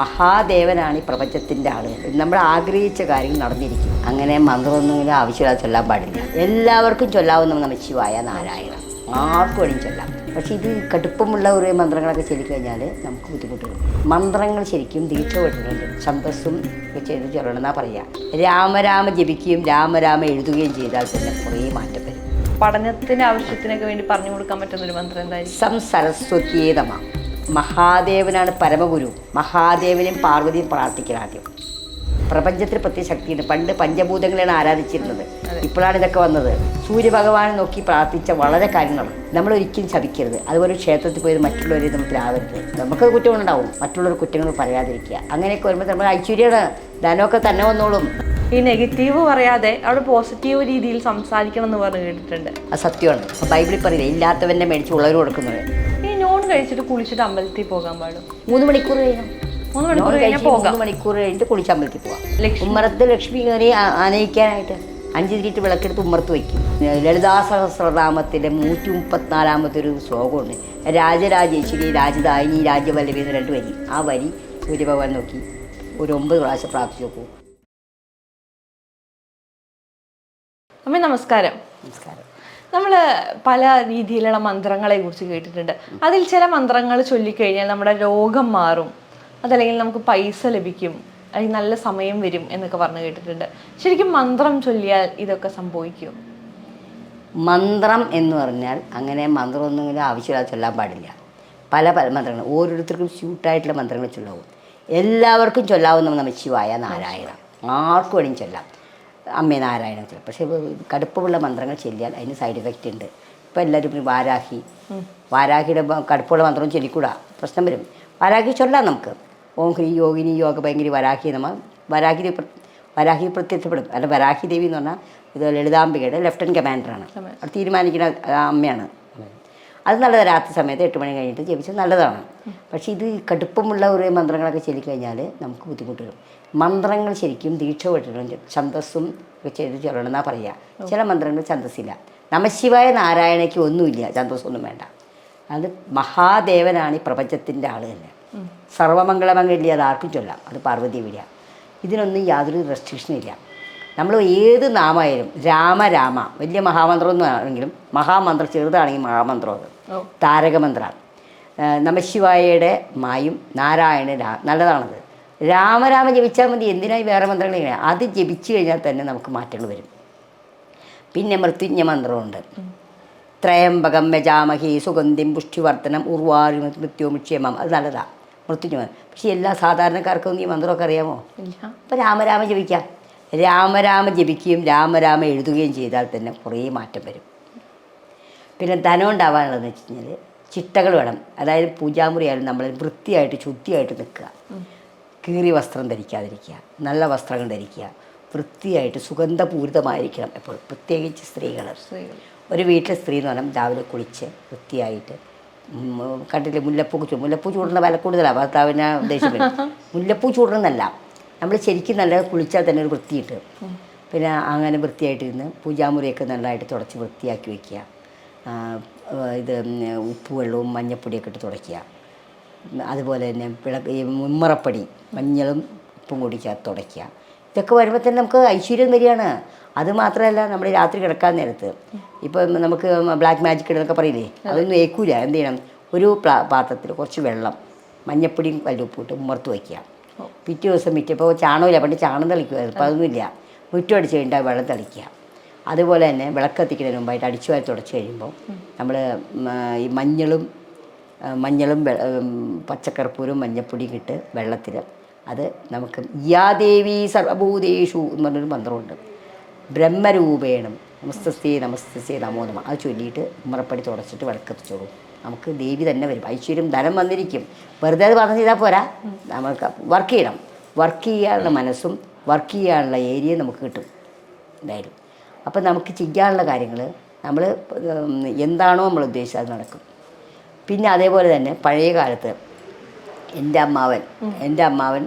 മഹാദേവനാണ് ഈ പ്രപഞ്ചത്തിന്റെ ആളുകൾ നമ്മൾ ആഗ്രഹിച്ച കാര്യങ്ങൾ നടന്നിരിക്കും. അങ്ങനെ മന്ത്രമൊന്നുമില്ല ആവശ്യമില്ലാതെ ചൊല്ലാൻ പാടില്ല. എല്ലാവർക്കും ചൊല്ലാവുന്ന നമ്മൾ ശിവായ നാരായണ. ആർക്കും വേണമെങ്കിൽ ചൊല്ലാം. പക്ഷേ ഇത് കടുപ്പമുള്ള ഒരു മന്ത്രങ്ങളൊക്കെ ചൊല്ലിക്കഴിഞ്ഞാൽ നമുക്ക് ബുദ്ധിമുട്ടുകൾ. മന്ത്രങ്ങൾ ശരിക്കും ദീക്ഷ വിട്ടിട്ടുണ്ട് ഛന്തസ്സും ഒക്കെ ചെയ്ത് ചൊല്ലണമെന്നാണ് പറയുക രാമരാമ ജപിക്കുകയും രാമരാമ എഴുതുകയും ചെയ്താൽ തന്നെ കുറേ മാറ്റം വരും. പഠനത്തിന് ആവശ്യത്തിനൊക്കെ വേണ്ടി പറഞ്ഞു കൊടുക്കാൻ പറ്റുന്ന ഒരു മന്ത്രം എന്തായാലും സം മഹാദേവനാണ് പരമഗുരു. മഹാദേവനെയും പാർവതിയും പ്രാർത്ഥിക്കണം ആദ്യം. പ്രപഞ്ചത്തിൽ പ്രത്യേക ശക്തിയുണ്ട്. പണ്ട് പഞ്ചഭൂതങ്ങളെയാണ് ആരാധിച്ചിരുന്നത്. ഇപ്പോഴാണ് ഇതൊക്കെ വന്നത്. സൂര്യഭഗവാനെ നോക്കി പ്രാർത്ഥിച്ച വളരെ കാര്യങ്ങളാണ്. നമ്മൾ ഒരിക്കലും ശപിക്കരുത്. അതുപോലെ ക്ഷേത്രത്തിൽ പോയത് മറ്റുള്ളവരെ നമുക്ക് ആവരുത് നമുക്കത് കുറ്റങ്ങളുണ്ടാവും മറ്റുള്ളവർ കുറ്റങ്ങൾ പറയാതിരിക്കുക. അങ്ങനെയൊക്കെ വരുമ്പോൾ നമ്മൾ ഐശ്വര്യമാണ്. ധനമൊക്കെ തന്നെ വന്നോളും. ഈ നെഗറ്റീവ് പറയാതെ അവിടെ പോസിറ്റീവ് രീതിയിൽ സംസാരിക്കണം എന്ന് പറഞ്ഞു കേട്ടിട്ടുണ്ട്. അത് സത്യമാണ്. ബൈബിളിൽ പറയില്ല ഇല്ലാത്തവന്റെ മേടിച്ച് ഉള്ളവർ കൊടുക്കുന്നത് കഴിച്ചിട്ട് കുളിച്ചിട്ട് അമ്പലത്തിൽ പോകാൻ പാടും. മൂന്ന് മണിക്കൂർ കഴിയണം. മൂന്ന് മണിക്കൂർ കഴിഞ്ഞാൽ പോകാം. മൂന്ന് മണിക്കൂർ കഴിഞ്ഞിട്ട് കുളിച്ച് അമ്പലത്തിൽ ലക്ഷ്മി. ഉമ്മറത്ത് ലക്ഷ്മി കയറി അനയിക്കാനായിട്ട് ആനയിക്കാനായിട്ട് അഞ്ച് തിരിട്ട് വിളക്കെടുത്ത് ഉമ്മർത്ത് വയ്ക്കും. ലളിതാ സഹസ്രനാമത്തിന്റെ നൂറ്റി മുപ്പത്തിനാലാമത്തെ ഒരു ശ്ലോകമുണ്ട്. രാജരാജേശ്വരി രാജധാനി രാജവല്ലഭി എന്ന് രണ്ട് വരി. ആ വരി സൂര്യഭഗവാൻ നോക്കി ഒരു ഒമ്പത് പ്രാവശ്യം പ്രാർത്ഥിച്ചു നോക്കൂ. അമ്മ നമസ്കാരം. നമസ്കാരം. നമ്മൾ പല രീതിയിലുള്ള മന്ത്രങ്ങളെ കുറിച്ച് കേട്ടിട്ടുണ്ട്. അതിൽ ചില മന്ത്രങ്ങൾ ചൊല്ലിക്കഴിഞ്ഞാൽ നമ്മുടെ രോഗം മാറും. അതല്ലെങ്കിൽ നമുക്ക് പൈസ ലഭിക്കും. അല്ലെങ്കിൽ നല്ല സമയം വരും എന്നൊക്കെ പറഞ്ഞു കേട്ടിട്ടുണ്ട്. ശരിക്കും മന്ത്രം ചൊല്ലിയാൽ ഇതൊക്കെ സംഭവിക്കും മന്ത്രം എന്ന് പറഞ്ഞാൽ അങ്ങനെ മന്ത്രമൊന്നും ആവശ്യമില്ലാതെ ചൊല്ലാൻ പാടില്ല. പല പല മന്ത്രങ്ങൾ ഓരോരുത്തർക്കും സ്യൂട്ടായിട്ടുള്ള മന്ത്രങ്ങൾ ചൊല്ലാവും എല്ലാവർക്കും ചൊല്ലാവുന്ന നമശിവായ നാരായണ ആർക്കും വേണമെങ്കിൽ ചൊല്ലാം. അമ്മേ നാരായണ ചൊല്ലാം പക്ഷേ കടുപ്പമുള്ള മന്ത്രങ്ങൾ ചൊല്ലിയാൽ അതിന് സൈഡ് ഇഫക്റ്റ് ഉണ്ട്. ഇപ്പം എല്ലാവരും വാരാഹി. വാരാഹിയുടെ കടുപ്പമുള്ള മന്ത്രം ചൊല്ലിക്കൂടാ? പ്രശ്നം വരും. വാരാഹി ചൊല്ലാം നമുക്ക്. ഓം ഹ്രീ യോഗിനി യോഗ ഭയങ്കര വരാഹി നമ്മ വരാഹി വരാഹി പ്രത്യക്ഷപ്പെടും. അല്ല വരാഹി ദേവി എന്ന് പറഞ്ഞാൽ ഇത് ലളിതാംബികയുടെ ലെഫ്റ്റനന്റ് കമാൻഡറാണ് അത് തീരുമാനിക്കുന്ന അമ്മയാണ്. അത് നല്ലതാണ് രാത്രി സമയത്ത് എട്ട് മണി കഴിഞ്ഞിട്ട് ജപിച്ചത് നല്ലതാണ്. പക്ഷേ ഇത് കടുപ്പമുള്ള ഒരു മന്ത്രങ്ങളൊക്കെ ചൊല്ലിക്കഴിഞ്ഞാൽ നമുക്ക് ബുദ്ധിമുട്ട് വരും. മന്ത്രങ്ങൾ ശരിക്കും ദീക്ഷ പെട്ടിട്ടുണ്ട് ഛന്തസ്സും ഒക്കെ ചെയ്ത് ചൊല്ലണമെന്നാണ് പറയുക ചില മന്ത്രങ്ങൾ ഛന്തസ്സില്ല നമശിവായ നാരായണയ്ക്ക് ഒന്നുമില്ല. ഛന്തസ്സൊന്നും വേണ്ട. അത് മഹാദേവനാണ് ഈ പ്രപഞ്ചത്തിന്റെ ആൾ തന്നെ. സർവമംഗളമംഗല്യ അത് ആർക്കും ചൊല്ലാം. അത് പാർവതി വിടുക ഇതിനൊന്നും യാതൊരു റെസ്ട്രിക്ഷനും ഇല്ല. നമ്മൾ ഏത് നാമായാലും രാമ രാമ വലിയ മഹാമന്ത്രമൊന്നും ആണെങ്കിലും മഹാമന്ത്രം ചെറുതാണെങ്കിൽ മഹാമന്ത്രം അത്. താരകമന്ത്രമാണ് നമശിവായയുടെ മായും നാരായണ നല്ലതാണത്. രാമരാമ ജപിച്ചാൽ മതി. എന്തിനായി വേറെ മന്ത്രങ്ങൾ അത് ജപിച്ചു കഴിഞ്ഞാൽ തന്നെ നമുക്ക് മാറ്റങ്ങൾ വരും. പിന്നെ മൃത്യുജ്ഞ മന്ത്രമുണ്ട്. ത്രയംബകം മെജാമഹി സുഗന്ധിം പുഷ്ടിവർത്തനം ഉർവാരി മൃത്യുമുക്ഷ്യമം അത് നല്ലതാണ് മൃത്യുജ്ഞ മന്ത്രം. പക്ഷേ എല്ലാ സാധാരണക്കാർക്കും ഈ മന്ത്രമൊക്കെ അറിയാമോ? അപ്പോൾ രാമരാമ ജപിക്കാം. രാമരാമ ജപിക്കുകയും രാമരാമ എഴുതുകയും ചെയ്താൽ തന്നെ കുറേ മാറ്റം വരും. പിന്നെ ധനം ഉണ്ടാവാനുള്ളതെന്ന് വെച്ച് കഴിഞ്ഞാൽ ചിട്ടകൾ വേണം. അതായത് പൂജാമുറിയായാലും നമ്മൾ വൃത്തിയായിട്ട് ശുദ്ധിയായിട്ട് നിൽക്കുക. കീറിയ വസ്ത്രം ധരിക്കാതിരിക്കുക നല്ല വസ്ത്രങ്ങൾ ധരിക്കുക വൃത്തിയായിട്ട് സുഗന്ധപൂരിതമായിരിക്കണം എപ്പോഴും. പ്രത്യേകിച്ച് സ്ത്രീകൾ. ഒരു വീട്ടിലെ സ്ത്രീ എന്ന് പറഞ്ഞാൽ രാവിലെ കുളിച്ച് വൃത്തിയായിട്ട് കണ്ടില്ലേ മുല്ലപ്പൂ ചൂ മുല്ലപ്പൂ ചൂടുന്ന വില കൂടുതലാണ് ഭർത്താവിനെ ഉദ്ദേശിക്കുന്നത്. മുല്ലപ്പൂ ചൂടുന്നല്ല നമ്മൾ ശരിക്കും നല്ല കുളിച്ചാൽ തന്നെ ഒരു വൃത്തിയിട്ട് പിന്നെ അങ്ങനെ വൃത്തിയായിട്ടിരുന്ന് പൂജാമുറിയൊക്കെ നല്ലതായിട്ട് തുടച്ച് വൃത്തിയാക്കി വയ്ക്കുക ഇത് ഉപ്പ് വെള്ളവും മഞ്ഞപ്പൊടിയൊക്കെ ഇട്ട് തുടയ്ക്കുക. അതുപോലെ തന്നെ പിള ഈ മുമ്മറപ്പടി മഞ്ഞളും ഉപ്പും കൂടി ചേർത്ത് തുടയ്ക്കുക. ഇതൊക്കെ വരുമ്പോൾ തന്നെ നമുക്ക് ഐശ്വര്യം വരികയാണ്. അത് മാത്രമല്ല നമ്മൾ രാത്രി കിടക്കാൻ നേരത്ത്. ഇപ്പം നമുക്ക് ബ്ലാക്ക് മാജിക് എന്നൊക്കെ പറയില്ലേ? അതൊന്നും ഏക്കൂല. എന്ത് ചെയ്യണം? ഒരു പ്ലാ- പാത്രത്തിൽ കുറച്ച് വെള്ളം മഞ്ഞപ്പൊടിയും കല്ലുപ്പും ഇട്ട് ഉമ്മർത്ത് വയ്ക്കുക. പിറ്റേ ദിവസം മിറ്റപ്പോൾ ചാണകമില്ല പണ്ട് ചാണം തളിക്കുമായിരുന്നു അപ്പോൾ അതൊന്നുമില്ല. മുറ്റം അടിച്ച് കഴിഞ്ഞാൽ വെള്ളം തളിക്കുക. അതുപോലെ തന്നെ വിളക്കത്തിക്കുന്നതിന് മുമ്പായിട്ട് അടിച്ചു വാരി തുടച്ച് കഴിയുമ്പോൾ നമ്മൾ ഈ മഞ്ഞളും മഞ്ഞളും പച്ചക്കർപ്പൂരും മഞ്ഞപ്പൊടിയും ഇട്ട് വെള്ളത്തിൽ അത് നമുക്ക് യാദേവി സർവഭൂതേഷു എന്ന് പറഞ്ഞൊരു മന്ത്രമുണ്ട്. ബ്രഹ്മരൂപേണം നമസ്തസ്തേ നമസ്തസ്തേ നമോ നമ. അത് ചൊല്ലിയിട്ട് ഉമ്മറപ്പടി തുടച്ചിട്ട് വിളക്കെത്തിച്ചോളൂ നമുക്ക് ദേവി തന്നെ വരും. ഐശ്വര്യം ധനം വന്നിരിക്കും. വെറുതെ അത് പറഞ്ഞു ചെയ്താൽ പോരാ? നമുക്ക് വർക്ക് ചെയ്യണം. വർക്ക് ചെയ്യാനുള്ള മനസ്സും വർക്ക് ചെയ്യാനുള്ള ഏരിയയും നമുക്ക് കിട്ടും. എന്തായാലും. അപ്പം നമുക്ക് ചെയ്യാനുള്ള കാര്യങ്ങൾ നമ്മൾ എന്താണോ നമ്മൾ ഉദ്ദേശിച്ചത് അത് നടക്കും. പിന്നെ അതേപോലെ തന്നെ പഴയ കാലത്ത് എന്റെ അമ്മാവൻ എന്റെ അമ്മാവൻ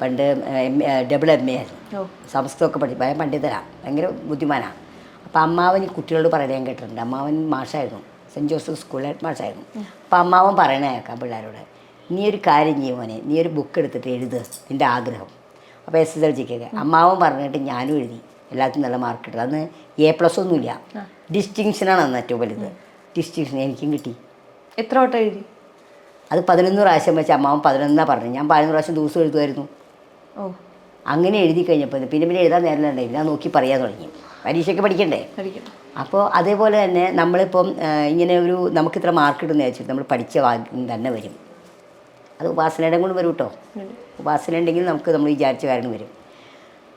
പണ്ട് എം ഡബിൾ എം എ ആയിരുന്നു. സംസ്കൃതമൊക്കെ പഠിച്ചു ഭയം പണ്ഡിതരാണ് ഭയങ്കര ബുദ്ധിമാനാണ് അപ്പം അമ്മാവൻ ഈ കുട്ടികളോട് പറയാൻ കേട്ടിട്ടുണ്ട്. അമ്മാവൻ മാഷായിരുന്നു. സെന്റ് ജോസഫ് സ്കൂളിൽ ഹെഡ് മാഷായിരുന്നു അപ്പം അമ്മാവൻ പറയണ കേൾക്കാം പിള്ളേരോട്. നീ ഒരു കാര്യം ചെയ്യുമോനെ നീ ഒരു ബുക്ക് എടുത്തിട്ട് എഴുത് നിന്റെ ആഗ്രഹം. അപ്പോൾ എസ് എസ് എൽ ജിക്കൊക്കെ അമ്മാവൻ പറഞ്ഞിട്ട് ഞാനും എഴുതി. എല്ലാത്തിനും നല്ല മാർക്ക് കിട്ടും അന്ന് എ പ്ലസ് ഒന്നുമില്ല. ഡിസ്റ്റിങ്ഷനാണ് അന്ന് ഏറ്റവും വലുത്. ഡിസ്റ്റിങ്ഷൻ എനിക്കും കിട്ടി. എത്ര വട്ടം എഴുതി? അത് പതിനൊന്ന് പ്രാവശ്യം വെച്ച് അമ്മാവൻ പതിനൊന്നാണ് പറഞ്ഞു. ഞാൻ പതിനൊന്ന് പ്രാവശ്യം ദിവസം എഴുതുമായിരുന്നു. ഓ. അങ്ങനെ എഴുതി കഴിഞ്ഞപ്പോൾ പിന്നെ പിന്നെ എഴുതാൻ നേരം ഉണ്ടായില്ല ഞാൻ നോക്കി പറയാൻ തുടങ്ങി. പരീക്ഷയ്ക്ക് പഠിക്കണ്ടേ? പഠിക്കണം. അപ്പോൾ അതേപോലെ തന്നെ നമ്മളിപ്പം ഇങ്ങനെ ഒരു നമുക്ക് ഇത്ര മാർക്ക് കിട്ടുന്ന വെച്ചിട്ട് നമ്മൾ പഠിച്ച വാഗ്യം തന്നെ വരും. അത് ഉപാസനയുടെ കൊണ്ട് വരും കേട്ടോ. ഉപാസന ഉണ്ടെങ്കിൽ നമുക്ക് നമ്മൾ വിചാരിച്ച കാര്യങ്ങൾ വരും.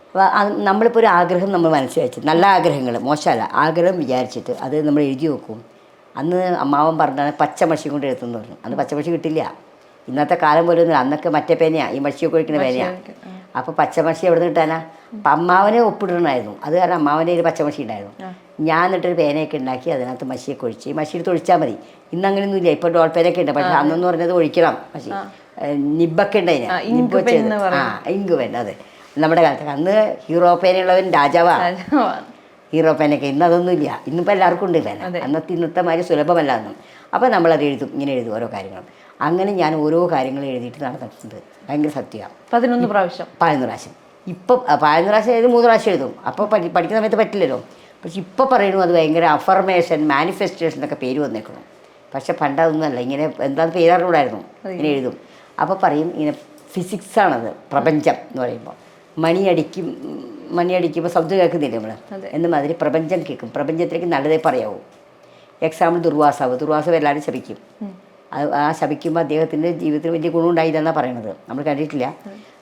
അപ്പോൾ അത് നമ്മളിപ്പോൾ ഒരു ആഗ്രഹം നമ്മൾ മനസ്സിൽ വെച്ച്. നല്ല ആഗ്രഹങ്ങൾ മോശമല്ല. ആഗ്രഹം വിചാരിച്ചിട്ട് അത് നമ്മൾ എഴുതി വെക്കും. അന്ന് അമ്മാവൻ പറഞ്ഞാൽ പച്ച മഷി കൊണ്ട് എന്ന് പറഞ്ഞു. അന്ന് പച്ചമഷി കിട്ടില്ല. ഇന്നത്തെ കാലം പോലെ അന്നൊക്കെ മറ്റേ പേനയാണ് ഈ മഷിയൊക്കെ ഒഴിക്കുന്ന പേനയാണ് അപ്പോൾ പച്ചമഷി എവിടെ നിന്ന് കിട്ടാനാ? അപ്പം അമ്മാവനെ ഒപ്പിടണമായിരുന്നു. അത് കാരണം അമ്മാവന്റെ ഒരു പച്ചമഷി ഉണ്ടായിരുന്നു. ഞാൻ എന്നിട്ടൊരു പേനയൊക്കെ ഉണ്ടാക്കി അതിനകത്ത് മഷിയൊക്കെ ഒഴിച്ച് ഈ മഷി എടുത്ത് ഒഴിച്ചാൽ മതി. ഇന്ന് അങ്ങനെയൊന്നും ഇല്ല ഇപ്പോൾ ഡോൾ പേനൊക്കെ ഉണ്ട് പക്ഷേ അന്നെന്ന് പറഞ്ഞത് ഒഴിക്കണം മഷി. നിബൊക്കെ ഉണ്ട് അതിന്. വെച്ചത്. എന്ന് ആ ഇങ്ക് വേണ്ട അതെ. നമ്മുടെ കാലത്ത് അന്ന് ഹീറോ പേനയുള്ളവൻ രാജാവാണ് ഹീറോ പേനൊക്കെ ഇന്ന് അതൊന്നുമില്ല. ഇന്നിപ്പോൾ എല്ലാവർക്കും ഉണ്ട് പേന അന്നത്തെ ഇന്നത്തെ മാതിരി സുലഭമല്ല അന്നും അപ്പോൾ നമ്മളത് എഴുതും. ഇങ്ങനെ എഴുതും ഓരോ കാര്യങ്ങളും. അങ്ങനെ ഞാൻ ഓരോ കാര്യങ്ങളും എഴുതിയിട്ട് നടന്നിട്ടുണ്ട്. ഭയങ്കര സത്യമാണ് പതിനൊന്ന് പ്രാവശ്യം. പതിനൊന്ന് പ്രാവശ്യം. ഇപ്പം പതിനൊന്ന് പ്രാവശ്യം എഴുതി മൂന്ന് പ്രാവശ്യം എഴുതും. അപ്പോൾ പഠി പഠിക്കുന്ന സമയത്ത് പറ്റില്ലല്ലോ. പക്ഷെ ഇപ്പോൾ പറയണു അത് ഭയങ്കര അഫർമേഷൻ മാനിഫെസ്റ്റേഷൻ എന്നൊക്കെ പേര് വന്നേക്കണം പക്ഷെ പണ്ട് അതൊന്നുമല്ല. ഇങ്ങനെ എന്താന്ന് പേരറിവിടായിരുന്നു ഇങ്ങനെ എഴുതും. അപ്പോൾ പറയും ഇങ്ങനെ ഫിസിക്സാണത് പ്രപഞ്ചം എന്ന് പറയുമ്പോൾ മണിയടിക്കും മണിയടിക്കുമ്പോൾ ശബ്ദം കേൾക്കുന്നില്ലേ നമ്മൾ എന്ന മാതിരി പ്രപഞ്ചം കേൾക്കും. പ്രപഞ്ചത്തിലേക്ക് നല്ലതേ പറയാവൂ. എക്സാമ്പിൾ ദുർവാസാവ്. ദുർവാസാവ് എല്ലാവരും ശപിക്കും. അത് ആ ശപിക്കുമ്പോൾ അദ്ദേഹത്തിന്റെ ജീവിതത്തിന് വലിയ ഗുണമുണ്ടായില്ലെന്നാണ് പറയണത്. നമ്മൾ കണ്ടിട്ടില്ല.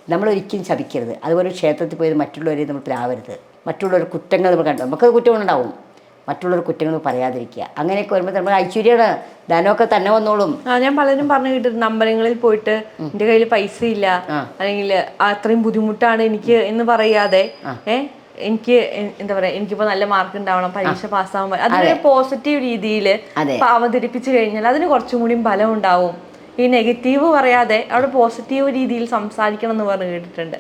നമ്മൾ ഒരിക്കലും ശപിക്കരുത്. അതുപോലെ ക്ഷേത്രത്തിൽ പോയത് മറ്റുള്ളവരെ നമ്മൾ പ്രാവരുത് മറ്റുള്ളവരുടെ കുറ്റങ്ങൾ നമ്മൾ കണ്ടു. നമുക്കത് കുറ്റങ്ങളുണ്ടാവും. മറ്റുള്ളവർ കുറ്റങ്ങൾ പറയാതിരിക്കുക. അങ്ങനെയൊക്കെ വരുമ്പോൾ നമ്മൾ ഐശ്വര്യമാണ്. ധനമൊക്കെ തന്നെ വന്നോളും. ആ ഞാൻ പലരും പറഞ്ഞു കേട്ടിട്ട് നമ്പരങ്ങളിൽ പോയിട്ട് എന്റെ കയ്യിൽ പൈസ ഇല്ല അല്ലെങ്കിൽ അത്രയും ബുദ്ധിമുട്ടാണ് എനിക്ക് എന്ന് പറയാതെ എനിക്ക് എന്താ പറയാ എനിക്കിപ്പോ നല്ല മാർക്ക് ഉണ്ടാവണം പരീക്ഷ പാസ്സാവാൻ അതൊരു പോസിറ്റീവ് രീതിയിൽ. അവതരിപ്പിച്ചു കഴിഞ്ഞാൽ അതിന് കുറച്ചും കൂടി ഫലം ഉണ്ടാവും. ഈ നെഗറ്റീവ് പറയാതെ അവിടെ പോസിറ്റീവ് രീതിയിൽ സംസാരിക്കണം എന്ന് പറഞ്ഞു കേട്ടിട്ടുണ്ട്.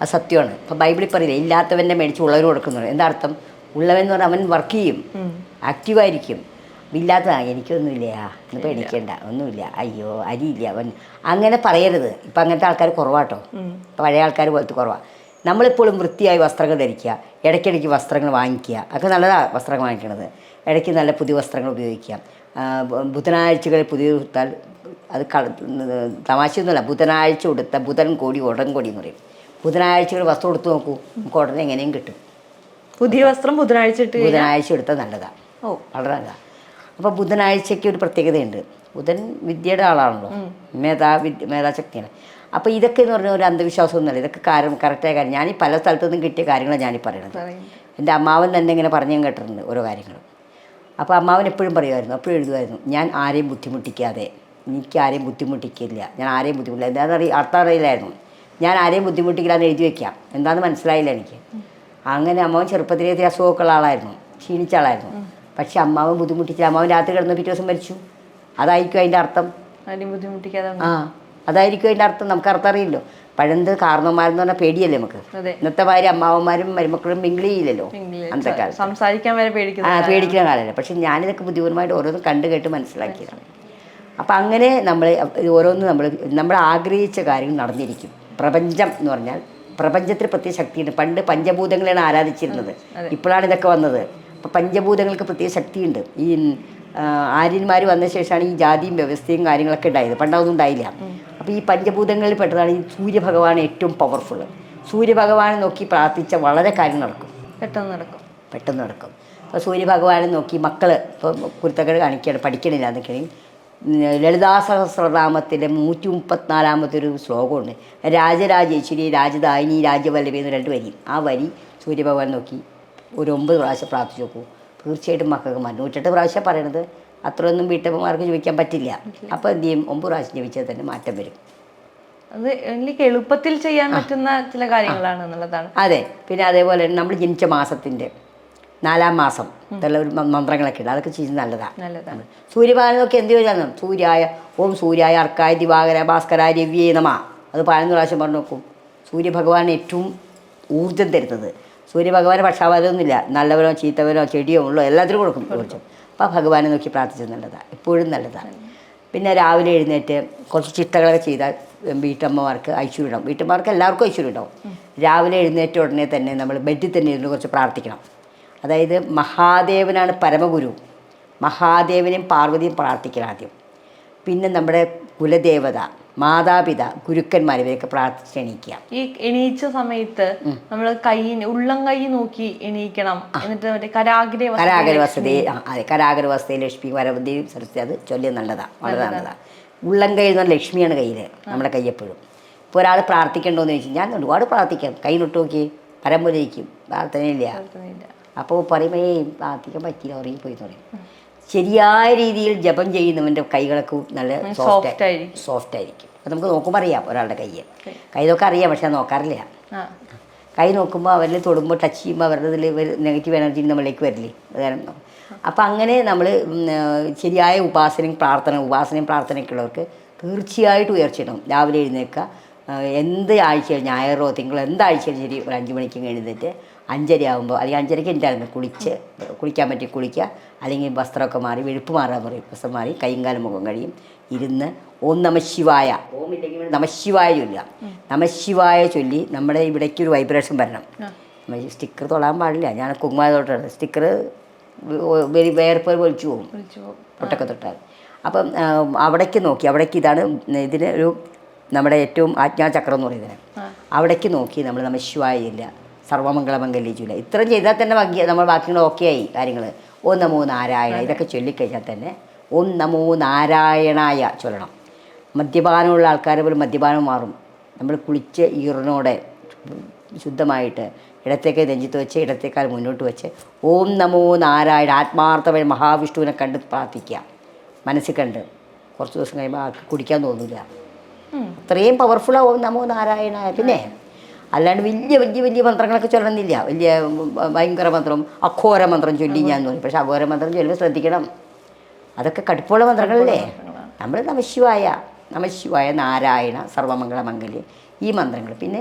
അത് സത്യമാണ്. ഇപ്പൊ ബൈബിളിൽ പറയില്ല ഇല്ലാത്തവന്റെ മേടിച്ച് ഉള്ളവർ കൊടുക്കുന്നുണ്ട്. എന്താ അർത്ഥം? ഉള്ളവൻ എന്ന് പറഞ്ഞാൽ അവൻ വർക്ക് ചെയ്യും. ആക്റ്റീവായിരിക്കും ഇല്ലാത്തതാ എനിക്കൊന്നുമില്ല. എന്ന് പേടിക്കണ്ട. ഒന്നുമില്ല. അയ്യോ അരിയില്ല അവൻ. അങ്ങനെ പറയരുത്. ഇപ്പം അങ്ങനത്തെ ആൾക്കാർ കുറവാട്ടോ. പഴയ ആൾക്കാർ പോലത്തെ കുറവാണ് നമ്മളെപ്പോഴും വൃത്തിയായി വസ്ത്രങ്ങൾ ധരിക്കുക. ഇടയ്ക്കിടയ്ക്ക് വസ്ത്രങ്ങൾ വാങ്ങിക്കുക. അതൊക്കെ നല്ലതാണ് വസ്ത്രങ്ങൾ വാങ്ങിക്കണത്. ഇടയ്ക്ക് നല്ല പുതിയ വസ്ത്രങ്ങൾ ഉപയോഗിക്കുക. ബുധനാഴ്ചകളിൽ പുതിയ ഉടുത്താൽ അത് കള തമാശയൊന്നുമല്ല. ബുധനാഴ്ച ഉടുത്ത ബുധൻ കോടി ഉടൻ കോടി എന്ന് പറയും. ബുധനാഴ്ചകൾ വസ്ത്രം ഉടുത്ത് നോക്കൂ. നമുക്ക് ഉടനെ എങ്ങനെയും കിട്ടും. പുതിയ വസ്ത്രം ബുധനാഴ്ച ഇട്ട് ബുധനാഴ്ച എടുത്താൽ നല്ലതാണ് ഓ. വളരെ നല്ലതാണ് അപ്പോൾ ബുധനാഴ്ചയ്ക്ക് ഒരു പ്രത്യേകതയുണ്ട്. ബുധൻ വിദ്യയുടെ ആളാണല്ലോ. മേധാ വിദ്യ മേധാശക്തിയാണ്. അപ്പോൾ ഇതൊക്കെ എന്ന് പറഞ്ഞാൽ ഒരു അന്ധവിശ്വാസമൊന്നുമല്ല. ഇതൊക്കെ കാര്യം കറക്റ്റായ കാര്യം. ഞാൻ ഈ പല സ്ഥലത്തു നിന്നും കിട്ടിയ കാര്യങ്ങളാണ് ഞാനീ പറയുന്നത്. എന്റെ അമ്മാവൻ തന്നെ ഇങ്ങനെ പറഞ്ഞു ഞാൻ കേട്ടിട്ടുണ്ട് ഓരോ കാര്യങ്ങളും അപ്പോൾ അമ്മാവൻ എപ്പോഴും പറയുമായിരുന്നു എപ്പോഴും എഴുതുമായിരുന്നു ഞാൻ ആരെയും ബുദ്ധിമുട്ടിക്കാതെ എനിക്ക് ആരെയും ബുദ്ധിമുട്ടിക്കില്ല. ഞാൻ ആരെയും ബുദ്ധിമുട്ടില്ല. എന്താണെന്ന് അറിയാം അർത്ഥം അറിയില്ലായിരുന്നു. ഞാൻ ആരെയും ബുദ്ധിമുട്ടിക്കില്ല എന്ന് എഴുതി വയ്ക്കാം എന്താണെന്ന് മനസ്സിലായില്ല എനിക്ക്. അങ്ങനെ അമ്മാവൻ ചെറുപ്പത്തിലേ അസുഖമൊക്കെ ഉള്ള ആളായിരുന്നു. ക്ഷീണിച്ച ആളായിരുന്നു. പക്ഷെ അമ്മാവൻ ബുദ്ധിമുട്ടിച്ച അമ്മാവൻ രാത്രി കിടന്ന് പിറ്റേ ദിവസം മരിച്ചു. അതായിരിക്കും അതിന്റെ അർത്ഥം. ബുദ്ധിമുട്ടിക്കാതെ ആ അതായിരിക്കും അതിന്റെ അർത്ഥം. നമുക്ക് അർത്ഥം അറിയില്ലോ പഴന്ത് കാരണവന്മാരെന്ന് പറഞ്ഞാൽ പേടിയല്ലേ നമുക്ക്? ഇന്നത്തെ ഭാര്യ അമ്മാവന്മാരും മരുമക്കളും മിങ്കിൾ ചെയ്യില്ലല്ലോ അന്നത്തെ കാലം സംസാരിക്കാൻ വരെ ആ പേടിക്കുന്നു പേടിക്കുന്ന കാലമല്ല? പക്ഷെ ഞാനിതൊക്കെ ബുദ്ധിപരമായിട്ട് ഓരോന്നും കണ്ടു കേട്ട് മനസ്സിലാക്കിയതാണ്. അപ്പം അങ്ങനെ നമ്മൾ ഓരോന്ന് നമ്മൾ നമ്മൾ ആഗ്രഹിച്ച കാര്യങ്ങൾ നടന്നിരിക്കും. പ്രപഞ്ചം എന്ന് പറഞ്ഞാൽ പ്രപഞ്ചത്തിൽ പ്രത്യേക ശക്തിയുണ്ട്. പണ്ട് പഞ്ചഭൂതങ്ങളെയാണ് ആരാധിച്ചിരുന്നത്. ഇപ്പോഴാണ് ഇതൊക്കെ വന്നത്. അപ്പം പഞ്ചഭൂതങ്ങൾക്ക് പ്രത്യേക ശക്തിയുണ്ട്. ഈ ആര്യന്മാർ വന്ന ശേഷമാണ് ഈ ജാതിയും വ്യവസ്ഥയും കാര്യങ്ങളൊക്കെ ഉണ്ടായത്. പണ്ടതൊന്നും ഉണ്ടായില്ല. അപ്പോൾ ഈ പഞ്ചഭൂതങ്ങളിൽ പെട്ടതാണ് ഈ സൂര്യഭഗവാൻ ഏറ്റവും പവർഫുൾ സൂര്യഭഗവാനെ നോക്കി പ്രാർത്ഥിച്ച വളരെ കാര്യം നടക്കും. പെട്ടെന്ന് നടക്കും. പെട്ടെന്ന് നടക്കും. അപ്പോൾ സൂര്യഭഗവാനെ നോക്കി മക്കൾ ഇപ്പോൾ കുരുത്തക്കേട് കാണിക്കുകയാണ് പഠിക്കണില്ല എന്നൊക്കെയാണെങ്കിൽ ലളിതാ സഹസ്രനാമത്തിലെ നൂറ്റി മുപ്പത്തിനാലാമത്തെ ഒരു ശ്ലോകമുണ്ട് രാജരാജേശ്വരി രാജദായിനി രാജവല്ലഭി എന്ന് രണ്ട് വരി ആ വരി സൂര്യഭഗവാൻ നോക്കി ഒരു ഒമ്പത് പ്രാവശ്യം പ്രാർത്ഥിച്ചു നോക്കൂ. തീർച്ചയായിട്ടും മക്കൾക്ക് മാറ്റും നൂറ്റെട്ട് പ്രാവശ്യം പറയണത് അത്രയൊന്നും വീട്ടമ്മമാർക്ക് ചോദിക്കാൻ പറ്റില്ല. അപ്പോൾ എന്ത് ചെയ്യും? ഒമ്പത് പ്രാവശ്യം ജപിച്ചാൽ തന്നെ മാറ്റം വരും. അത് എനിക്ക് എളുപ്പത്തിൽ ചെയ്യാൻ പറ്റുന്ന ചില കാര്യങ്ങളാണ് എന്നുള്ളതാണ്. അതെ. പിന്നെ അതേപോലെ നമ്മൾ ജനിച്ച മാസത്തിന്റെ നാലാം മാസം. ഇതുള്ള ഒരു മന്ത്രങ്ങളൊക്കെ ഉണ്ട് അതൊക്കെ ചെയ്യുന്നത് നല്ലതാണ് നല്ലതാണ് സൂര്യപാലനമൊക്കെ എന്ത് ചോദിച്ചാൽ സൂര്യായ ഓം സൂര്യായ അർക്കായ ദിവാകര ഭാസ്കര രവ്യേ നമ. അത് പതിനൊന്ന് പ്രാവശ്യം പറഞ്ഞു നോക്കും. സൂര്യഭഗവാൻ ഏറ്റവും ഊർജം തരുന്നത്. സൂര്യഭഗവാൻ പക്ഷാപാതമൊന്നുമില്ല. നല്ലവരോ ചീത്തവരോ ചെടിയോ ഉള്ളോ എല്ലാത്തിനും കൊടുക്കും ഊർജം. അപ്പോൾ ഭഗവാനെ നോക്കി പ്രാർത്ഥിച്ചത് നല്ലതാണ് എപ്പോഴും നല്ലതാണ് പിന്നെ രാവിലെ എഴുന്നേറ്റ് കുറച്ച് ചിട്ടകളൊക്കെ ചെയ്താൽ വീട്ടമ്മമാർക്ക് ഐശ്വര്യം ഉണ്ടാവും വീട്ടമ്മമാർക്ക് എല്ലാവർക്കും ഐശ്വര്യം ഉണ്ടാവും രാവിലെ എഴുന്നേറ്റ ഉടനെ തന്നെ നമ്മൾ ബെഡിൽ തന്നെ ഇരുന്ന് കുറച്ച് പ്രാർത്ഥിക്കണം. അതായത് മഹാദേവനാണ് പരമഗുരു. മഹാദേവനെയും പാർവതിയും പ്രാർത്ഥിക്കണം ആദ്യം. പിന്നെ നമ്മുടെ കുലദേവത മാതാപിത ഗുരുക്കന്മാർ ഇവരൊക്കെ പ്രാർത്ഥിച്ച് എണീക്കുക. ഈ എണീച്ച സമയത്ത് നമ്മൾ കൈ ഉള്ളം കൈ നോക്കി എണീക്കണം. എന്നിട്ട് മറ്റേ കരാഗ്രെ ആ, അതെ കരാഗരവസ്ഥയെ ലക്ഷ്മി വരവതിയും സരസ്വതി അത് ചൊല്ലിയത് നല്ലതാണ് വളരെ നല്ലതാണ് ഉള്ളം കൈ എന്ന് പറഞ്ഞാൽ ലക്ഷ്മിയാണ് കയ്യിൽ നമ്മുടെ കൈ എപ്പോഴും. ഇപ്പോൾ ഒരാൾ പ്രാർത്ഥിക്കണ്ടോന്ന് ചോദിച്ചാൽ ഞാൻ ഒരുപാട് പ്രാർത്ഥിക്കാം. കൈ നൊട്ട് നോക്കി പരമ്പരയ്ക്കും പ്രാർത്ഥനയില്ല. ഇല്ല. അപ്പോൾ പറയുമ്പോൾ ഏയ് പ്രാർത്ഥിക്കാൻ പറ്റിയില്ല ഉറങ്ങിപ്പോയി പോയി തുടങ്ങി ശരിയായ രീതിയിൽ ജപം ചെയ്യുന്നവന്റെ കൈകളൊക്കെ നല്ല സോഫ്റ്റ്. സോഫ്റ്റ് ആയിരിക്കും. അത് നമുക്ക് നോക്കുമ്പോൾ അറിയാം ഒരാളുടെ കൈ കൈ നോക്കാൻ അറിയാം പക്ഷെ നോക്കാറില്ല. കൈ നോക്കുമ്പോൾ അവരിൽ തൊടുമ്പോൾ ടച്ച് ചെയ്യുമ്പോൾ അവരുടെ ഇതിൽ നെഗറ്റീവ് എനർജി നമ്മളിലേക്ക് വരില്ലേ? കാരണം അപ്പം അങ്ങനെ നമ്മൾ ശരിയായ ഉപാസനയും പ്രാർത്ഥന ഉപാസനയും പ്രാർത്ഥനയൊക്കെ ഉള്ളവർക്ക് തീർച്ചയായിട്ടും ഉയർച്ചയിടും രാവിലെ എഴുന്നേൽക്കുക എന്ത് ആഴ്ച ഞായറോ തിങ്കളോ എന്ത് ആഴ്ചയും ശരി ഒരു അഞ്ച് മണിക്ക് എഴുന്നേറ്റ് അഞ്ചര ആകുമ്പോൾ അല്ലെങ്കിൽ അഞ്ചരയ്ക്ക് ഉണ്ടായിരുന്നു കുളിച്ച് കുളിക്കാൻ പറ്റി കുളിക്കുക അല്ലെങ്കിൽ വസ്ത്രമൊക്കെ മാറി വെളുപ്പ് മാറാൻ പറയും വസ്ത്രം മാറി കൈയും കാലും മുഖം കഴിയും ഇരുന്ന് ഓം നമശിവായ ഓം ഇല്ലെങ്കിൽ നമശിവായ ചൊല്ലുക. നമശിവായ ചൊല്ലി നമ്മുടെ ഇവിടേക്ക് ഒരു വൈബ്രേഷൻ വരണം. സ്റ്റിക്കർ തൊടാൻ പാടില്ല. ഞാൻ കുങ്കുമായ തൊട്ടാണ് സ്റ്റിക്കർ വേർപ്പ് വലിച്ചു പോകും. പൊട്ടൊക്കെ തൊട്ടാൽ. അപ്പം അവിടേക്ക് നോക്കി. അവിടേക്ക് ഇതാണ് ഇതിന് ഒരു നമ്മുടെ ഏറ്റവും ആജ്ഞാചക്രം എന്ന് പറയുന്നത്. അവിടേക്ക് നോക്കി നമ്മൾ നമ്മൾ ശിവായില്ല സർവമംഗളമംഗല്യ ചൊല്ലുക ഇത്രയും ചെയ്താൽ തന്നെ ബാക്കി നമ്മൾ ബാക്കി ഓക്കെ ആയി കാര്യങ്ങൾ. ഓം നമോ നാരായണ ഇതൊക്കെ ചൊല്ലിക്കഴിഞ്ഞാൽ തന്നെ ഓം നമോ നാരായണായ ചൊല്ലണം. മദ്യപാനമുള്ള ആൾക്കാരെ പോലും മദ്യപാനം മാറും. നമ്മൾ കുളിച്ച് ഈറിനോടെ ശുദ്ധമായിട്ട് ഇടത്തേക്ക് നെഞ്ചിത്ത് വെച്ച് ഇടത്തേക്കാൽ മുന്നോട്ട് വെച്ച് ഓം നമോ നാരായണ ആത്മാർത്ഥമായ മഹാവിഷ്ണുവിനെ കണ്ട് പ്രാർത്ഥിക്കുക. മനസ്സിൽ കണ്ട് കുറച്ച് ദിവസം കഴിയുമ്പോൾ ആൾക്ക് കുടിക്കാൻ തോന്നില്ല. അത്രയും പവർഫുള്ളാവും നമോ നാരായണ പിന്നെ അല്ലാണ്ട് വലിയ വലിയ വലിയ മന്ത്രങ്ങളൊക്കെ ചൊല്ലണമെന്നില്ല. വലിയ ഭയങ്കര മന്ത്രം അഘോര മന്ത്രം ചൊല്ലി ഞാൻ തോന്നി. പക്ഷെ അഘോര മന്ത്രം ചൊല്ലുമ്പോൾ ശ്രദ്ധിക്കണം. അതൊക്കെ കടുപ്പുള്ള മന്ത്രങ്ങളല്ലേ? നമ്മൾ നമശിവായ നമശിവായ നാരായണ സർവമംഗളമംഗല്യം ഈ മന്ത്രങ്ങൾ. പിന്നെ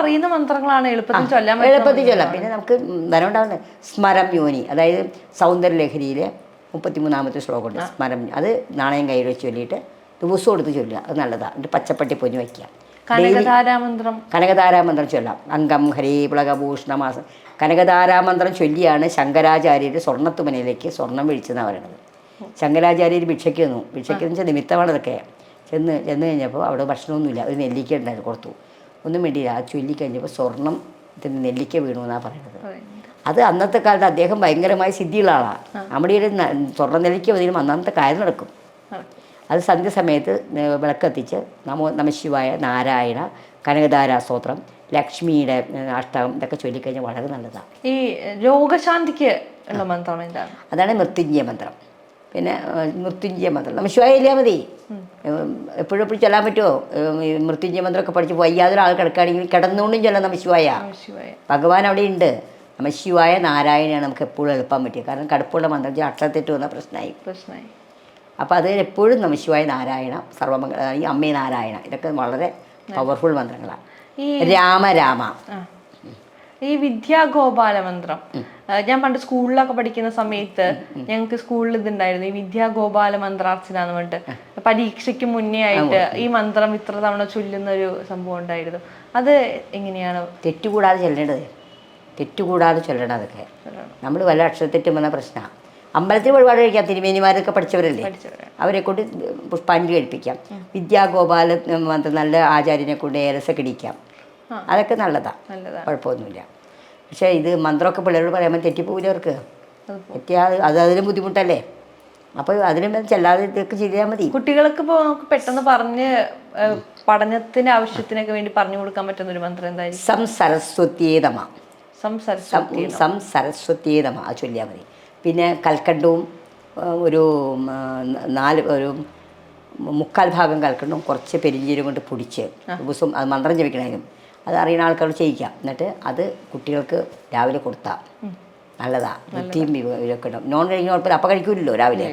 അറിയുന്ന മന്ത്രങ്ങളാണ് എളുപ്പത്തിൽ ചൊല്ലാം എളുപ്പത്തിൽ ചൊല്ലാം. പിന്നെ നമുക്ക് ധനം ഉണ്ടാകുന്നത് സ്മരം യോനി. അതായത് സൗന്ദര്യലഹരിയിലെ മുപ്പത്തിമൂന്നാമത്തെ ശ്ലോകമുണ്ട്. സ്മരം അത് നാണയം കയ്യിൽ വെച്ച് ചൊല്ലിയിട്ട് ദിവസവും എടുത്ത് ചൊല്ലുക. അത് നല്ലതാണ് എന്നിട്ട് പച്ചപ്പട്ടി പൊന്നു വയ്ക്കുക. കനകധാരാമന്ത്രം കനകധാരാമന്ത്രം ചൊല്ലാം. അംഗം ഹരേ പ്ലകഭൂഷണമാസം കനകധാരാമന്ത്രം ചൊല്ലിയാണ് ശങ്കരാചാര്യർ സ്വർണത്തുമനയിലേക്ക് സ്വർണം വീഴ്ചെന്നാണ് പറയുന്നത് ശങ്കരാചാര്യർ ഭിക്ഷയ്ക്ക് വന്നു ഭിക്ഷയ്ക്ക് എന്ന് വെച്ചാൽ നിമിത്തമാണ് ഇതൊക്കെ. ചെന്ന് ചെന്ന് കഴിഞ്ഞപ്പോൾ അവിടെ ഭക്ഷണമൊന്നുമില്ല. ഒരു നെല്ലിക്ക ഉണ്ടായിരുന്നു കൊടുത്തു. ഒന്നും വേണ്ടിയില്ല. ആ ചൊല്ലിക്കഴിഞ്ഞപ്പോൾ സ്വർണം ഇതിന്റെ നെല്ലിക്ക വീണു എന്നാണ് പറയുന്നത് അത് അന്നത്തെ കാലത്ത് അദ്ദേഹം ഭയങ്കരമായ സിദ്ധിയുള്ള ആളാണ് നമ്മുടെ സ്വർണ നെല്ലിക്ക വന്നതിനും അന്നത്തെ കാര്യം നടക്കും. അത് സന്ധ്യ സമയത്ത് ന- വിളക്കത്തിച്ച് നമോ നമശിവായ നാരായണ കനകധാരാ സ്തോത്രം ലക്ഷ്മിയുടെ അഷ്ടകം ഇതൊക്കെ ചൊല്ലിക്കഴിഞ്ഞാൽ വളരെ നല്ലതാണ് ഈ രോഗശാന്തിക്ക് ഉള്ള മന്ത്രം എന്താണ്? അതാണ് മൃത്യുഞ്ജയ മന്ത്രം. പിന്നെ മൃത്യുഞ്ജയ മന്ത്രം. നമശിവായ ഇല്ലാ മതി? എപ്പോഴും എപ്പോഴും ചൊല്ലാൻ പറ്റുമോ മൃത്യുഞ്ജയ മന്ത്രമൊക്കെ പഠിച്ച് വയ്യാതെ ആൾ കിടക്കുകയാണെങ്കിൽ കിടന്നുകൊണ്ടും ചൊല്ലാം നമശിവായ ശിവായ. ഭഗവാൻ അവിടെ ഉണ്ട് നമശിവായ നാരായണയാണ് നമുക്ക് എപ്പോഴും എളുപ്പം പറ്റിയത്. കാരണം കടുപ്പുള്ള മന്ത്രം. അക്ഷരത്തെറ്റ് വന്ന പ്രശ്നമായി. പ്രശ്നമായി. അപ്പോൾ അത് എപ്പോഴും നമശിവായ നാരായണ സർവമംഗള ഈ അമ്മേ നാരായണ ഇതൊക്കെ വളരെ പവർഫുൾ മന്ത്രങ്ങളാണ്. ഈ രാമ രാമ. ഈ വിദ്യാഗോപാല മന്ത്രം ഞാൻ പണ്ട് സ്കൂളിലൊക്കെ പഠിക്കുന്ന സമയത്ത് ഞങ്ങൾക്ക് സ്കൂളിൽ ഇതുണ്ടായിരുന്നു ഈ വിദ്യാഗോപാല മന്ത്രാർച്ചന എന്ന് പറഞ്ഞിട്ട് പരീക്ഷയ്ക്ക് മുന്നേ ആയിട്ട് ഈ മന്ത്രം ഇത്ര തവണ ചൊല്ലുന്ന ഒരു സംഭവം ഉണ്ടായിരുന്നു. അത് എങ്ങനെയാണ്? തെറ്റുകൂടാതെ ചൊല്ലേണ്ടത്. തെറ്റുകൂടാതെ ചൊല്ലണം അതൊക്കെ. നമ്മൾ വല്ല അക്ഷരത്തെറ്റും വന്ന പ്രശ്നമാണ് അമ്പലത്തിൽ ഒരുപാട് കഴിക്കാം തിരുമേനിമാരൊക്കെ പഠിച്ചവരല്ലേ? അവരെ കൊണ്ട് പുഷ്പാഞ്ജലി കഴിപ്പിക്കാം. വിദ്യാഗോപാല നല്ല ആചാര്യനെ കൊണ്ട് ഏരസൊക്കെ ഇടിക്കാം. അതൊക്കെ നല്ലതാണ് കുഴപ്പമൊന്നുമില്ല. പക്ഷേ ഇത് മന്ത്രമൊക്കെ പിള്ളേരോട് പറയുമ്പോൾ തെറ്റിപ്പോവില്ല അവർക്ക്? തെറ്റിയാൽ അത് അതിലും ബുദ്ധിമുട്ടല്ലേ? അപ്പോൾ അതിനും ചെല്ലാതെ ഇതൊക്കെ ചെയ്താൽ മതി. കുട്ടികൾക്ക് ഇപ്പോൾ നമുക്ക് പെട്ടെന്ന് പറഞ്ഞ് പഠനത്തിന്റെ ആവശ്യത്തിനൊക്കെ വേണ്ടി പറഞ്ഞു കൊടുക്കാൻ പറ്റുന്ന ഒരു മന്ത്രം എന്തായാലും സം സരസ്വത്യേതമ സംസരസ് സം സം സരസ്വത്യേതമ അത് ചൊല്ലിയാൽ മതി. പിന്നെ കൽക്കണ്ടവും ഒരു നാല് ഒരു മുക്കാൽ ഭാഗം കൽക്കണ്ടവും കുറച്ച് പെരിഞ്ചീരം കൊണ്ട് പൊടിച്ച് ദിവസവും അത് മന്ത്രം ജപിക്കണേനും. അത് അറിയുന്ന ആൾക്കാർ ചെയ്യിക്കാം. എന്നിട്ട് അത് കുട്ടികൾക്ക് രാവിലെ കൊടുത്താൽ നല്ലതാ. വൃത്തിയും ഇതൊക്കെ ഉണ്ടാവും നോൺ കഴിക്കുന്ന കുഴപ്പമില്ല അപ്പം കഴിക്കൂലല്ലോ രാവിലെ.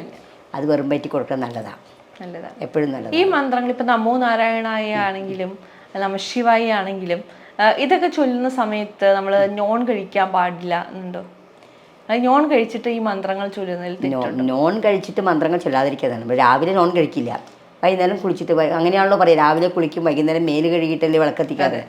അത് വെറും പറ്റി കൊടുക്കാൻ നല്ലതാ. നല്ലതാണ് എപ്പോഴും നല്ലത്. ഈ മന്ത്രങ്ങൾ ഇപ്പം നമോ നാരായണായ ആണെങ്കിലും നമ ശിവായ ആണെങ്കിലും ഇതൊക്കെ ചൊല്ലുന്ന സമയത്ത് നമ്മൾ നോൺ കഴിക്കാൻ പാടില്ല എന്നുണ്ടോ? നോൺ കഴിച്ചിട്ട് ഈ മന്ത്രങ്ങൾ ചൊല്ലുന്നതിൽ നോൺ കഴിച്ചിട്ട് മന്ത്രങ്ങൾ ചൊല്ലാതിരിക്കാതാണ്. രാവിലെ നോൺ കഴിക്കില്ല. വൈകുന്നേരം കുളിച്ചിട്ട് അങ്ങനെയാണല്ലോ പറയുക രാവിലെ കുളിക്കും വൈകുന്നേരം മേൽ കഴുകിയിട്ടല്ലേ വിളക്കത്തിക്കാതെ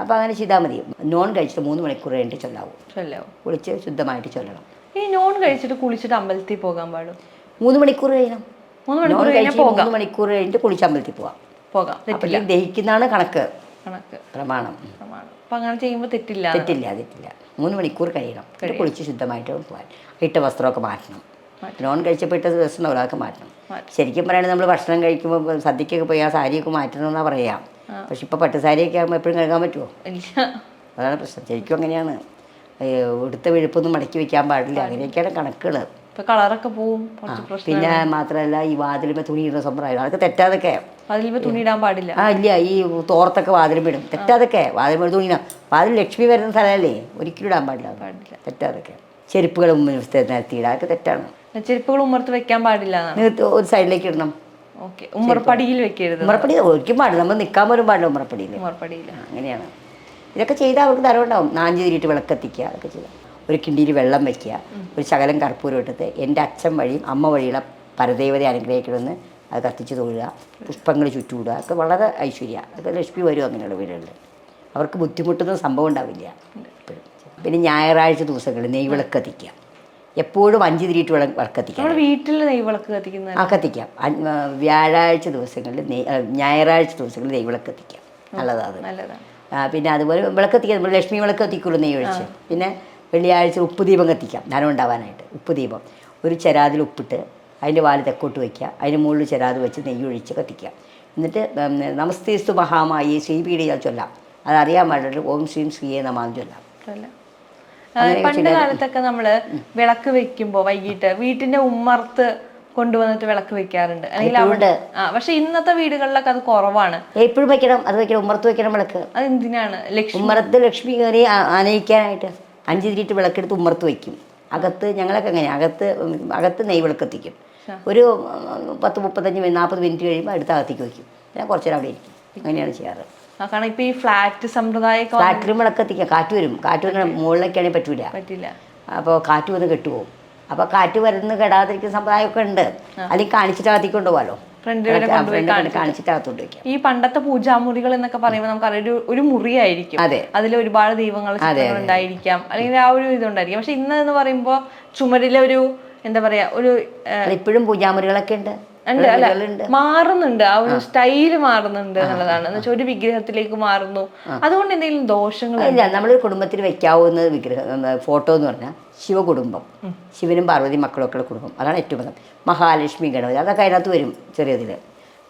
അപ്പോൾ അങ്ങനെ ചെയ്താൽ മതി. നോൺ കഴിച്ചിട്ട് മൂന്ന് മണിക്കൂർ കഴിഞ്ഞിട്ട് ചൊല്ലാവും. ചൊല്ലോ കുളിച്ച് ശുദ്ധമായിട്ട് ചൊല്ലണം. ഈ നോൺ കഴിച്ചിട്ട് കുളിച്ചിട്ട് അമ്പലത്തിൽ പോകാൻ പാടും? മൂന്ന് മണിക്കൂർ കഴിയണം. മൂന്ന് മണിക്കൂർ കഴിഞ്ഞാൽ പോകാം മൂന്ന് മണിക്കൂർ കഴിഞ്ഞിട്ട് കുളിച്ച് അമ്പലത്തിൽ പോവാം. പോകാം. അപ്പോഴേക്കും ദഹിക്കുന്നതാണ് കണക്ക്. കണക്ക്. പ്രമാണം. പ്രമാണം. അപ്പൊ അങ്ങനെ ചെയ്യുമ്പോൾ തെറ്റില്ല. തെറ്റില്ല തെറ്റില്ല. മൂന്ന് മണിക്കൂർ കഴിയണം. പിന്നെ കുളിച്ച് ശുദ്ധമായിട്ട് പോകാൻ ഇട്ട വസ്ത്രമൊക്കെ മാറ്റണം. ലോൺ കഴിച്ചപ്പോൾ ഇട്ട ദിവസം അതൊക്കെ മാറ്റണം. ശരിക്കും പറയുകയാണെങ്കിൽ നമ്മൾ ഭക്ഷണം കഴിക്കുമ്പോൾ സദ്യക്കൊക്കെ പോയി ആ സാരിയൊക്കെ മാറ്റണം എന്നാ പറയാം പക്ഷെ ഇപ്പോൾ പട്ടുസാരിയൊക്കെ ആകുമ്പോൾ എപ്പോഴും കഴുകാൻ പറ്റുമോ ഇല്ല. അതാണ് പ്രശ്നം. ശരിക്കും അങ്ങനെയാണ്. ഉടുത്ത വെഴുപ്പൊന്നും മടക്കി വെക്കാൻ പാടില്ല. അങ്ങനെയൊക്കെയാണ് കണക്കുകൾ കളറൊക്കെ പോവും. പിന്നെ മാത്രമല്ല ഈ വാതിലുമ്പോൾ തുണി ഇടുന്ന സമ്പ്രദായം അതൊക്കെ തെറ്റാതൊക്കെ. അതിൽ തുണി ഇടാൻ പാടില്ല. ആ ഇല്ല ഈ തോർത്തൊക്കെ വാതിലിടും തെറ്റാതൊക്കെ വാതിലും തുണി വാതിൽ ലക്ഷ്മി വരുന്ന സ്ഥലമല്ലേ ഒരിക്കലും ഇടാൻ പാടില്ല. പാടില്ല. തെറ്റാതൊക്കെ ചെരുപ്പുകൾ നിരത്തിയിടുക അതൊക്കെ തെറ്റാണ്. ചെരുപ്പുകൾ ഉമ്മർത്ത് വെക്കാൻ പാടില്ല ഒരു സൈഡിലേക്ക് ഇടണം. ഓക്കെ. ഉമ്മർപ്പടിയിൽ വെക്കരുത്. ഉമ്മറപ്പടി ഒരിക്കലും പാടില്ല. നമ്മൾ നിൽക്കാൻ പോലും പാടില്ല ഉമ്മറപ്പടിയിൽ ഉമ്മർപ്പടിയിൽ. അങ്ങനെയാണ്. ഇതൊക്കെ ചെയ്താൽ അവർക്ക് തരവുണ്ടാവും നാഞ്ച് തിരിയിട്ട് വിളക്കത്തിക്കുക അതൊക്കെ ചെയ്യാം. ഒരു കിണ്ടിയിൽ വെള്ളം വെക്കുക ഒരു ശകലം കർപ്പൂരം ഇട്ടിട്ട് എന്റെ അച്ഛൻ വഴിയും അമ്മ വഴിയുള്ള പരദേവതയെ അനുഗ്രഹിക്കണമെന്ന് അത് കത്തിച്ച് തൊഴുക പുഷ്പങ്ങൾ ചുറ്റുവിടുക അതൊക്കെ വളരെ ഐശ്വര്യ. അതൊക്കെ ലക്ഷ്മി വരും അങ്ങനെയുള്ള വീടുകളിൽ? അവർക്ക് ബുദ്ധിമുട്ടൊന്നും സംഭവം ഉണ്ടാവില്ല. പിന്നെ ഞായറാഴ്ച ദിവസങ്ങളിൽ നെയ് വിളക്ക് കത്തിക്കാം എപ്പോഴും അഞ്ച് തിരിയിട്ട് വിള വിളക്ക് നമ്മുടെ വീട്ടിൽ നെയ്വിളക്ക് കത്തിക്കുന്ന ആ കത്തിക്കാം. വ്യാഴാഴ്ച ദിവസങ്ങളിൽ നെയ് ഞായറാഴ്ച ദിവസങ്ങളിൽ നെയ് വിളക്ക് കത്തിക്കാം. നല്ലതാണ്. പിന്നെ അതുപോലെ വിളക്ക് കത്തിക്കാം നമ്മൾ ലക്ഷ്മി വിളക്ക് കത്തിക്കുള്ളൂ നെയ് ഒഴിച്ച്. പിന്നെ വെള്ളിയാഴ്ച ഉപ്പ് ദീപം കത്തിക്കാം. ധനം ഉണ്ടാവാനായിട്ട്. ഉപ്പ് ദീപം. ഒരു ചരാതിൽ ഉപ്പിട്ട് അതിന്റെ വാൽ തെക്കോട്ട് വയ്ക്കുക. അതിന് മുകളിൽ ചെരാത് വെച്ച് നെയ്യ് ഒഴിച്ച് കത്തിക്കുക. എന്നിട്ട് നമസ്തേ നമസ്തേസ്തു മഹാമായി ശ്രീപീഡിയാൽ ചൊല്ലാം. അതറിയാൻ പാടില്ല. ഓം ശ്രീം ശ്രീയെ നമാന്ന് ചൊല്ലാം. പണ്ട് കാലത്തൊക്കെ നമ്മൾ വിളക്ക് വെക്കുമ്പോൾ വൈകിട്ട് വീട്ടിന്റെ ഉമ്മർത്ത് കൊണ്ടുവന്നിട്ട് വിളക്ക് വെക്കാറുണ്ട്. അല്ലെങ്കിൽ അവിടെ പക്ഷെ ഇന്നത്തെ വീടുകളിലൊക്കെ അത് കുറവാണ്. എപ്പോഴും വെക്കണം അത് വയ്ക്കണം ഉമ്മർത്ത് വെക്കണം വിളക്ക്. അത് എന്തിനാണ് ലക്ഷ്മി ഉമ്മറത്ത് ലക്ഷ്മി കയറി ആനയിക്കാനായിട്ട് അഞ്ച് തിരിയിട്ട് വിളക്കെടുത്ത് ഉമ്മർത്ത് വെക്കും. അകത്ത് ഞങ്ങളൊക്കെ എങ്ങനെയാണ് അകത്ത് അകത്ത് നെയ് വിളക്കെത്തിക്കും ഒരു പത്ത് മുപ്പത്തഞ്ച് നാൽപ്പത് മിനിറ്റ് കഴിയുമ്പോൾ അടുത്ത അകത്തേക്ക് വയ്ക്കും. ഞാൻ കുറച്ച് നേരം അവിടെ ഇരിക്കും. അങ്ങനെയാണ് ചെയ്യാറ്. കാരണം ഇപ്പൊ ഈ ഫ്ലാറ്റ് സമ്പ്രദായം ഫ്ലാറ്റ് വിളക്കെത്തിക്കാം കാറ്റ് വരും. കാറ്റ് വരുന്ന മുകളിലേക്കാണെങ്കിൽ പറ്റൂല. പറ്റില്ല. അപ്പോൾ കാറ്റ് വന്ന് കെട്ടുപോകും. അപ്പോൾ കാറ്റ് വരുന്ന കെടാതിരിക്കുന്ന സമ്പ്രദായമൊക്കെ ഉണ്ട്. അല്ലെങ്കിൽ കാണിച്ചിട്ട്. അകത്തേക്ക് കൊണ്ടുപോകാലോ ഈ പണ്ടത്തെ പൂജാമുറികൾ എന്നൊക്കെ പറയുമ്പോൾ നമുക്ക് ഒരു മുറി ആയിരിക്കും അതെ. അതിൽ ഒരുപാട് ദൈവങ്ങൾ ഉണ്ടായിരിക്കാം. അല്ലെങ്കിൽ ആ ഒരു ഇതുണ്ടായിരിക്കും. പക്ഷെ ഇന്ന് എന്ന് പറയുമ്പോൾ ചുമരിലെ ഒരു എന്താ പറയാ ഒരു ഇപ്പോഴും പൂജാമുറികളൊക്കെ ഉണ്ട്. ഉണ്ട് അല്ല മാറുന്നുണ്ട്. ആ ഒരു സ്റ്റൈൽ മാറുന്നുണ്ട് എന്നുള്ളതാണ്. എന്ന് വെച്ചാൽ ഒരു വിഗ്രഹത്തിലേക്ക് മാറുന്നു. അതുകൊണ്ട് എന്തെങ്കിലും ദോഷങ്ങൾ ഇല്ല നമ്മളൊരു കുടുംബത്തിൽ വെക്കാവുന്ന വിഗ്രഹം ഫോട്ടോ എന്ന് പറഞ്ഞാൽ ശിവകുടുംബം. ശിവനും പാർവതി മക്കളൊക്കെയുള്ള കുടുംബം. അതാണ് ഏറ്റവും പ്രധാനം. മഹാലക്ഷ്മി ഗണപതി അതൊക്കെ അതിനകത്ത് വരും ചെറിയതിൽ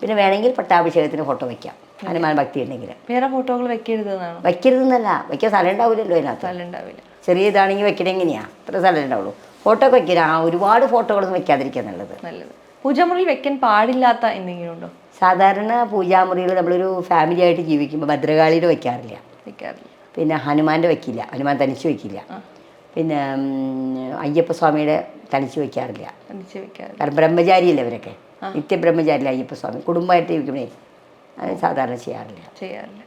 പിന്നെ വേണമെങ്കിൽ പട്ടാഭിഷേകത്തിന് ഫോട്ടോ വെക്കാം. ഹനുമാൻ ഭക്തി ഉണ്ടെങ്കിൽ വേറെ ഫോട്ടോകൾ വെക്കരുത് വെക്കരുതെന്നല്ല വെക്കാൻ സ്ഥലം ഉണ്ടാവില്ലല്ലോ അതിനകത്ത്. സ്ഥലം ഉണ്ടാവില്ല. ചെറിയ ഇതാണെങ്കിൽ വെക്കണേ എങ്ങനെയാ? അത്ര സ്ഥലം ഉണ്ടാവുള്ളൂ. ഫോട്ടോ ഒക്കെ വയ്ക്കുക ആ ഒരുപാട് ഫോട്ടോകളൊന്നും വെക്കാതിരിക്കുക നല്ലത്. നല്ലത്. പൂജാമുറിയിൽ വെക്കാൻ പാടില്ലാത്ത എന്തെങ്കിലും ഉണ്ടോ? സാധാരണ പൂജാമുറിയിൽ നമ്മളൊരു ഫാമിലി ആയിട്ട് ജീവിക്കുമ്പോൾ ഭദ്രകാളിയുടെ വെക്കാറില്ല. വെക്കാറില്ല. പിന്നെ ഹനുമാന്റെ വെക്കില്ല. ഹനുമാൻ തനിച്ച് വെക്കില്ല. പിന്നെ അയ്യപ്പ അയ്യപ്പസ്വാമിയുടെ തനിച്ച് വെക്കാറില്ല. തനിച്ച് വെക്കാറില്ല. കാരണം ബ്രഹ്മചാരിയല്ലേ ഇവരൊക്കെ? അയ്യപ്പ അയ്യപ്പസ്വാമി? കുടുംബമായിട്ട് ജീവിക്കുമ്പോഴേ അത് സാധാരണ ചെയ്യാറില്ല. ചെയ്യാറില്ല.